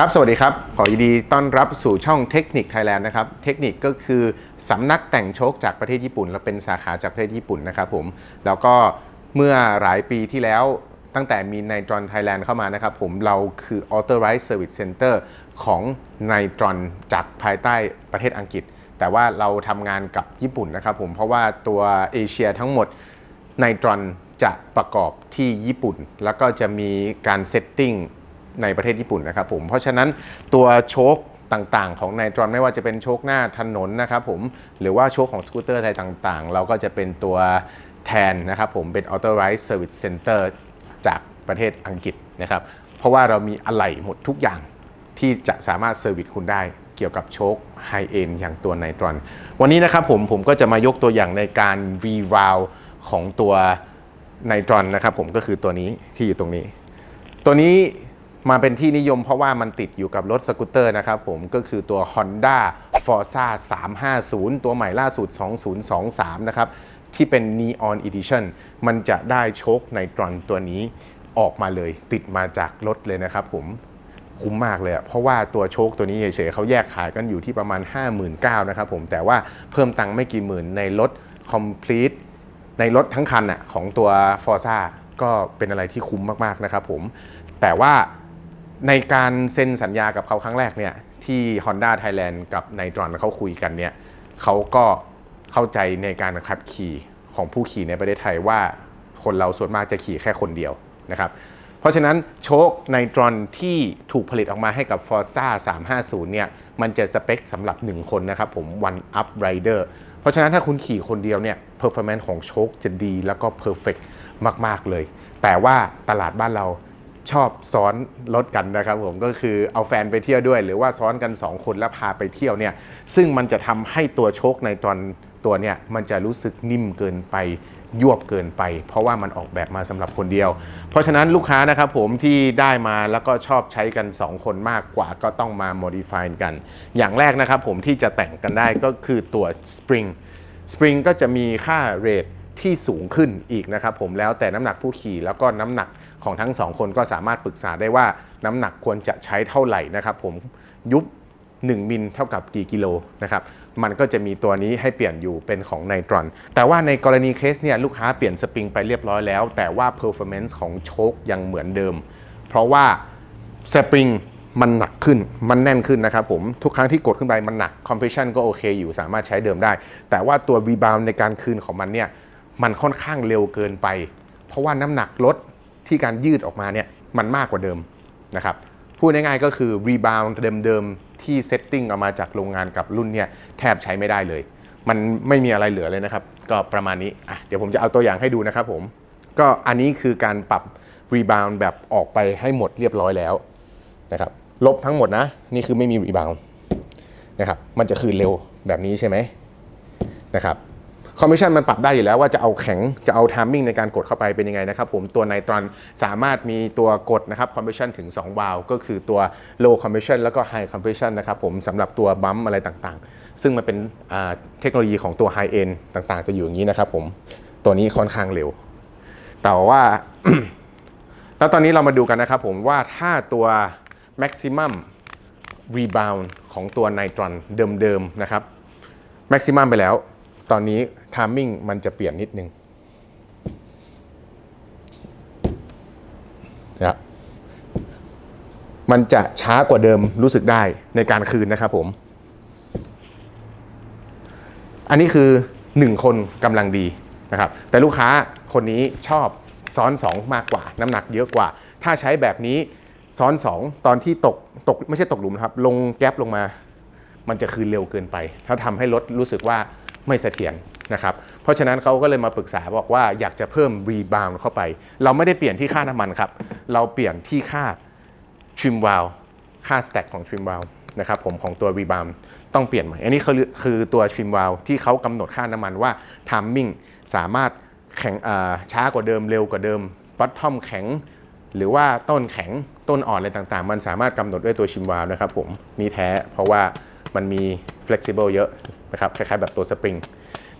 ครับ สวัสดีครับ ขอยินดีต้อนรับสู่ช่องเทคนิคไทยแลนด์นะครับ เทคนิคก็คือสำนักแต่งโชคจากประเทศญี่ปุ่น และเป็นสาขาจากประเทศญี่ปุ่นนะครับผม แล้วก็เมื่อหลายปีที่แล้วตั้งแต่มีไนตรอนไทยแลนด์เข้ามานะครับผม เราคือ Authorized Service Center ของไนตรอนจากภายใต้ประเทศอังกฤษ แต่ว่าเราทำงานกับญี่ปุ่นนะครับผม เพราะว่าตัวเอเชียทั้งหมดไนตรอนจะประกอบที่ญี่ปุ่น แล้วก็จะมีการเซตติ้ง ในประเทศญี่ปุ่นนะครับผมเพราะฉะนั้นตัวโชคต่างๆ ของไนตรอนไม่ว่าจะเป็นโชคหน้าถนนนะครับผมหรือว่าโชคของสกูตเตอร์อะไรต่างๆ เราก็จะเป็นตัวแทนนะครับผมเป็น Authorized Service Center จากประเทศอังกฤษนะครับเพราะว่าเรามีอะไหล่หมดทุกอย่างที่จะสามารถเซอร์วิสคุณได้เกี่ยวกับโชคไฮเอ็นอย่างตัวไนตรอน วันนี้นะครับผมผมก็จะมายกตัวอย่างในการรีวาลของตัวไนตรอนนะครับผมก็คือตัวนี้ที่อยู่ตรงนี้ ตัวนี้ มาเป็นที่นิยมเพราะว่ามันติดอยู่กับรถสกูตเตอร์นะครับผมก็คือตัว Honda Forza 350 ตัวใหม่ล่าสุด 2023 นะครับ ที่เป็น Neon Edition มันจะได้โชคไนตรอนตัวนี้ออกมาเลยติดมาจากรถเลยนะครับผมคุ้มมากเลยเพราะว่าตัวโชคตัวนี้เฉยๆเขาแยกขายกันอยู่ที่ประมาณ 59,000นะครับผมแต่ว่าเพิ่มตังค์ไม่กี่หมื่นในรถ complete ในรถทั้งคันอะของตัว Forza ก็เป็นอะไรที่คุ้มมากๆนะครับผมแต่ว่า ในการเซ็นสัญญากับเขาครั้งแรกเนี่ยที่ Honda Thailand กับ Nitron เขาคุยกันเนี่ยเขาก็เข้าใจในการขับขี่ของผู้ขี่ในประเทศไทยว่าคนเราส่วนมากจะขี่แค่คนเดียวนะครับเพราะฉะนั้นโชคไนตรอนที่ถูกผลิตออกมาให้กับ Forza 350 เนี่ยมันจะสเปคสำหรับ 1 คนนะครับผม One Up Rider เพราะฉะนั้นถ้าคุณขี่คนเดียวเนี่ย performance ของโชคจะดีแล้วก็ perfect มาก ๆ เลย แต่ว่าตลาดบ้านเรา ชอบซ้อนรถกันนะครับผมก็คือเอาแฟนไปเที่ยวด้วย หรือว่าซ้อนกัน 2 คนแล้วพาไปเที่ยวเนี่ยซึ่งมันจะทำให้ตัวโชคไนตอนตัวเนี่ยมันจะรู้สึกนิ่มเกินไปยวบเกินไป เพราะว่ามันออกแบบมาสำหรับคนเดียว เพราะฉะนั้นลูกค้านะครับผมที่ได้มาแล้วก็ชอบใช้กัน 2 คนมากกว่าก็ต้องมา modify กัน อย่างแรกนะครับผมที่จะแต่งกันได้ก็คือตัว spring spring ก็จะมีค่าเรทที่สูงขึ้นอีกนะครับผมแล้วแต่น้ำหนักผู้ขี่แล้วก็น้ำหนัก ของทั้งสองคนก็สามารถปรึกษาได้ว่าน้ำหนักควรจะใช้เท่าไหร่นะครับผมยุบ 1 มิลเท่ากับกี่กิโลนะครับมันก็จะมีตัวนี้ให้เปลี่ยนอยู่เป็นของไนตรอน แต่ว่าในกรณีเคสเนี่ยลูกค้าเปลี่ยนสปริงไปเรียบร้อยแล้ว แต่ว่า performance ของโชคยังเหมือนเดิม เพราะว่าสปริงมันหนักขึ้น มันแน่นขึ้นนะครับผม ทุกครั้งที่กดขึ้นไปมันหนัก compression ก็โอเคอยู่สามารถใช้เดิมได้ แต่ว่าตัว rebound ในการคืนของมันเนี่ย มันค่อนข้างเร็วเกินไป เพราะว่าน้ำหนักรถ ที่การยืดออกมาเนี่ยมันมากกว่าเดิมนะครับพูดง่ายๆก็คือ rebound เดิมๆที่เซตติ้งออกมาจากโรงงานกับรุ่นเนี่ยแทบใช้ไม่ได้เลย มันไม่มีอะไรเหลือเลยนะครับ ก็ประมาณนี้อะเดี๋ยวผมจะเอาตัวอย่างให้ดูนะครับผมก็อันนี้คือการปรับ rebound แบบออกไปให้หมดเรียบร้อยแล้วนะครับลบทั้งหมดนะ นี่คือไม่มี rebound นะครับมันจะคืนเร็วแบบนี้ใช่ไหมนะครับ คอมมิชชั่นมันปรับได้อยู่แล้วว่าจะเอาแข็งจะเอาทามมิ่งในการกดเข้าไปเป็นยังไงนะครับผมตัวไนตรอนสามารถมีตัวกดนะครับคอมมิชชั่นถึง 2 วาล์วก็คือตัว low compression แล้วก็ high compression นะครับผมสำหรับตัวบัมอะไรต่างๆ ซึ่งมันเป็นเทคโนโลยีของตัว high end ต่างๆ จะอยู่อย่างนี้นะครับผมตัวนี้ค่อนข้างเร็ว แต่ว่า แล้วตอนนี้เรามาดูกันนะครับผมว่าถ้าตัว maximum rebound ของตัวไนตรอนเดิมๆนะครับ maximum ไปแล้ว ตอนนี้ timing มันจะเปลี่ยนนิดนึงนะครับมันจะช้ากว่าเดิมรู้สึกได้ในการคืนนะครับผม อันนี้คือ 1 คนกำลังดีนะครับ แต่ลูกค้าคนนี้ชอบซ้อน 2 มากกว่า น้ำหนักเยอะกว่า ถ้าใช้แบบนี้ซ้อน 2 ตอนที่ตกตกไม่ใช่ตกหลุมนะครับ ลงแก๊ปลงมา มันจะคืนเร็วเกินไป ถ้าทำให้รถรู้สึกว่า ไม่เสถียรนะครับเพราะฉะนั้นเขาก็เลยมาปรึกษาบอกว่าอยากจะเพิ่มรีบาวเข้าไป เราไม่ได้เปลี่ยนที่ค่าน้ำมันครับ เราเปลี่ยนที่ค่าทริมวาลค่าสแต็กของทริมวาลนะครับผมของตัว Rebound ต้องเปลี่ยนใหม่อันนี้คือคือตัวทริมวาลที่เขากำหนดค่าน้ำมันว่าทามมิ่งสามารถแข็งช้ากว่าเดิมเร็วกว่าเดิมบัตทอมแข็ง หรือว่าต้นแข็งต้นอ่อนอะไรต่างๆ มันสามารถกำหนดด้วยตัวชิมวาลนะครับผมนี่แท้เพราะว่ามันมี flexible เยอะนะครับคล้ายๆแบบตัวสปริง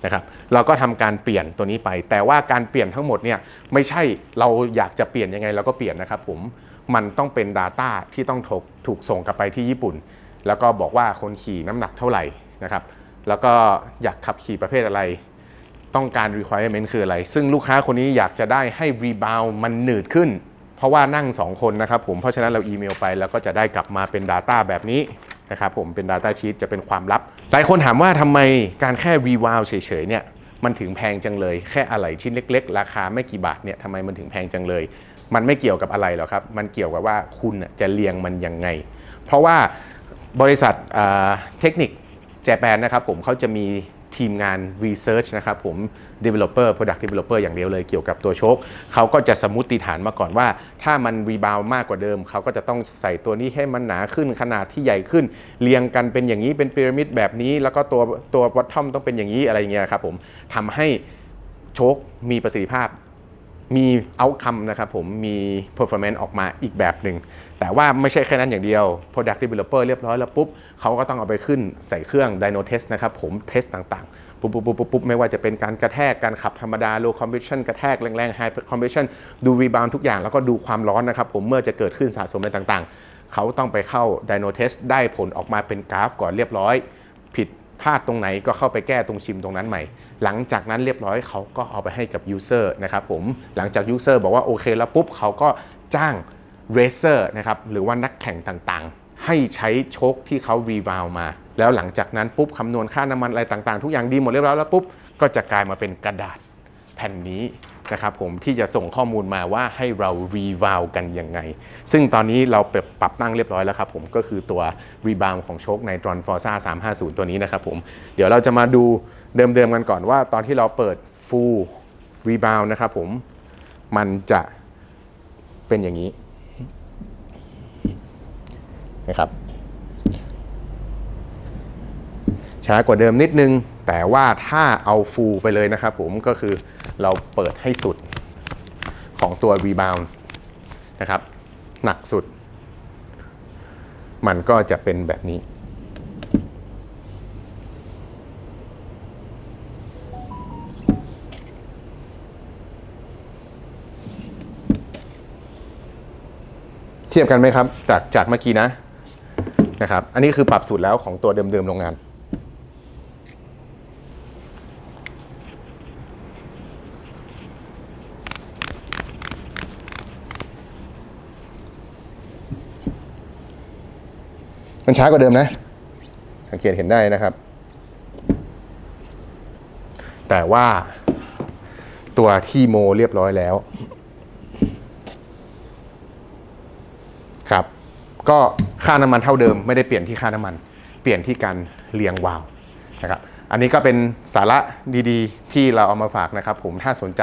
นะครับเราก็ทำการเปลี่ยนตัวนี้ไป แต่ว่าการเปลี่ยนทั้งหมดเนี่ยไม่ใช่เราอยากจะเปลี่ยนยังไงเราก็เปลี่ยนนะครับผมมันต้องเป็น Data ที่ต้องถูกถูกส่งกลับไปที่ญี่ปุ่น แล้วก็บอกว่าคนขี่น้ำหนักเท่าไหร่นะครับแล้วก็อยากขับขี่ประเภทอะไร ต้องการ requirement คืออะไร ซึ่งลูกค้าคนนี้อยากจะได้ให้ rebound มันหนืดขึ้น เพราะว่านั่ง 2 คนนะครับผมเพราะฉะนั้นเราอีเมลไปแล้วก็จะได้กลับมาเป็น Data แบบนี้ นะครับผมเป็น Data Sheet จะเป็นความลับ หลายคนถามว่าทำไมการแค่ rewound เฉยๆเนี่ยมันถึงแพงจังเลย แค่อะไหล่ชิ้นเล็ก ๆ ราคาไม่กี่บาทเนี่ยทำไมมันถึงแพงจังเลย มันไม่เกี่ยวกับอะไรหรอกครับ มันเกี่ยวกับว่าคุณจะเรียงมันยังไง เพราะว่าบริษัทเทคนิคแจแปนนะครับผมเขาจะมี ทีมงาน Research นะครับผม Developer Product Developer อย่างเดียวเลยเกี่ยวกับตัวโชคเขาก็จะสมมติฐานมาก่อนว่า ถ้ามันรีบาวมากกว่าเดิม เขาก็จะต้องใส่ตัวนี้ให้มันหนาขึ้นขนาดที่ใหญ่ขึ้น เรียงกันเป็นอย่างนี้เป็นพีระมิดแบบนี้ แล้วก็ตัวตัววัตทอมต้องเป็นอย่างนี้อะไรเงี้ยครับผมทำให้โชคมีประสิทธิภาพ มีเอาคำนะครับผมมี performance ออกมาอีกแบบหนึ่ง แต่ว่าไม่ใช่แค่นั้นอย่างเดียว product developer เรียบร้อยแล้วปุ๊บเขาก็ต้องเอาไปขึ้นใส่เครื่อง dyno test นะครับผมเทสต่างๆปุ๊บปุ๊บปุ๊บปุ๊บปุ๊บไม่ว่าจะเป็นการกระแทก การขับธรรมดา low compression กระแทกแรงๆ high compression ดู rebound ทุกอย่างแล้วก็ดูความร้อนนะครับผมเมื่อจะเกิดขึ้นสะสมอะไรต่างๆ เขาต้องไปเข้า dyno test ได้ผลออกมาเป็นกราฟก่อนเรียบร้อย ผิดพลาดตรงไหนก็เข้าไปแก้ตรงชิมตรงนั้นใหม่ หลังจากนั้นเรียบร้อยเขาก็เอาไปให้กับยูเซอร์นะครับผมหลังจากยูเซอร์บอกว่าโอเคแล้วปุ๊บเขาก็จ้างเรเซอร์นะครับหรือว่านักแข่งต่างๆ ให้ใช้โชคที่เขารีวาวมา แล้วหลังจากนั้นปุ๊บคำนวณค่าน้ำมันอะไรต่างๆ ทุกอย่างดีหมดเรียบร้อยแล้วปุ๊บก็จะกลายมาเป็นกระดาษแผ่นนี้ นะครับผมที่จะส่งข้อมูลมาว่าให้เรา rebound กันยังไง ซึ่งตอนนี้เราปรับปรับตั้งเรียบร้อยแล้วครับผมก็คือตัว rebound ของโชคใน Tron Forza 350 ตัวนี้นะครับผมเดี๋ยวเราจะมาดูเดิมๆกันก่อนว่า ตอนที่เราเปิด full rebound นะครับผมมันจะเป็นอย่างนี้นะครับช้ากว่าเดิมนิดนึง แต่ว่าถ้าเอาฟูลไปเลยนะครับผมก็คือ เราเปิดให้สุดของตัว Rebound นะครับ หนักสุด มันก็จะเป็นแบบนี้ เทียบกันไหมครับ จากจากเมื่อกี้นะนะครับ อันนี้คือปรับสูตรแล้วของตัวเดิมๆโรงงาน มันช้ากว่าเดิมนะ สังเกตเห็นได้นะครับ แต่ว่าตัวที่โมเรียบร้อยแล้ว ครับ ก็ค่าน้ำมันเท่าเดิม ไม่ได้เปลี่ยนที่ค่าน้ำมัน เปลี่ยนที่การเรียงวาล์วนะครับ อันนี้ก็เป็นสาระดีๆ ที่เราเอามาฝากนะครับผมถ้าสนใจ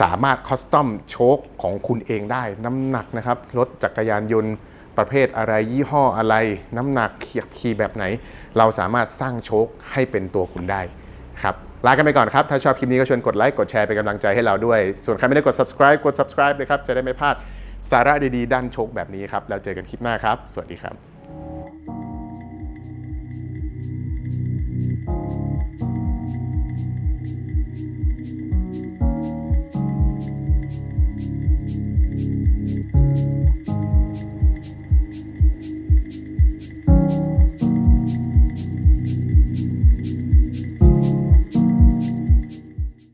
สามารถคอสตอมโชคของคุณเองได้น้ำหนักนะครับ รถจักรยานยนต์ ประเภทอะไรยี่ห้ออะไร น้ำหนักเขียบขี่แบบไหน เราสามารถสร้างโชคให้เป็นตัวคุณได้ครับลากันไปก่อนครับ ถ้าชอบคลิปนี้ก็ชวนกดไลค์กดแชร์เป็นกำลังใจให้เราด้วย ส่วนใครไม่ได้กด subscribe กด subscribe เลยครับ จะได้ไม่พลาดสาระดีๆด้านโชคแบบนี้ครับ แล้วเจอกันคลิปหน้าครับ สวัสดีครับ